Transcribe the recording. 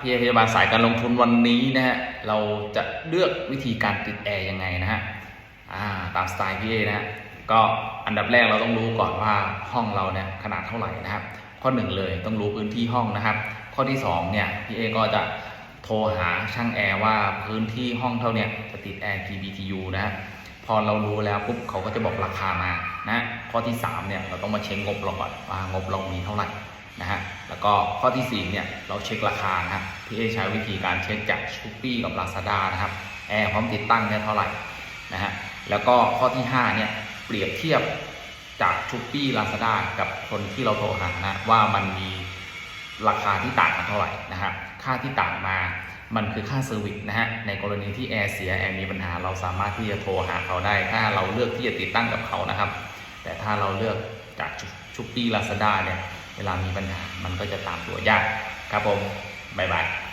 พี่พยาบาลสายการลงทุนวันนี้นะฮะเราจะเลือกวิธีการติดแอร์ยังไงนะฮะาตามสไตล์พี่เอนะฮะก็อันดับแรกเราต้องรู้ก่อนว่าห้องเราเนี่ยขนาดเท่าไหร่นะครับ ข้อหนึ่งเลยต้องรู้พื้นที่ห้องนะครับ ข้อที่สองเนี่ยพี่เอก็จะโทรหาช่างแอร์ว่าพื้นที่ห้องเท่าเนี่ยจะติดแอร์กี่ BTU นะฮะพอเรารู้แล้วปุ๊บเขาก็จะบอกราคามานะข้อที่สามเนี่ยเราต้องมาเช็คงบเราก่อนว่างบเรามีเท่าไหร่นะฮะ แล้วก็ข้อที่4เนี่ยเราเช็คราคานะครับพี่เอใช้วิธีการเช็คจากชูปี้กับ Lazada นะครับแอร์พร้อมติดตั้งเนี่ยเท่าไหร่นะฮะแล้วก็ข้อที่5เนี่ยเปรียบเทียบจากชูปี้ Lazada กับคนที่เราโทรหานะว่ามันมีราคาที่ต่างกันเท่าไหร่นะครับค่าที่ต่างมามันคือค่าเซอร์วิสนะฮะในกรณีที่แอร์เสียแอร์มีปัญหาเราสามารถที่จะโทรหาเขาได้ ถ้าเราเลือกที่จะติดตั้งกับเขานะครับ แต่ถ้าเราเลือกจากชูปี้ Lazada เนี่ย เวลามีปัญหามันก็จะตามตัวยากครับผมบ๊ายบาย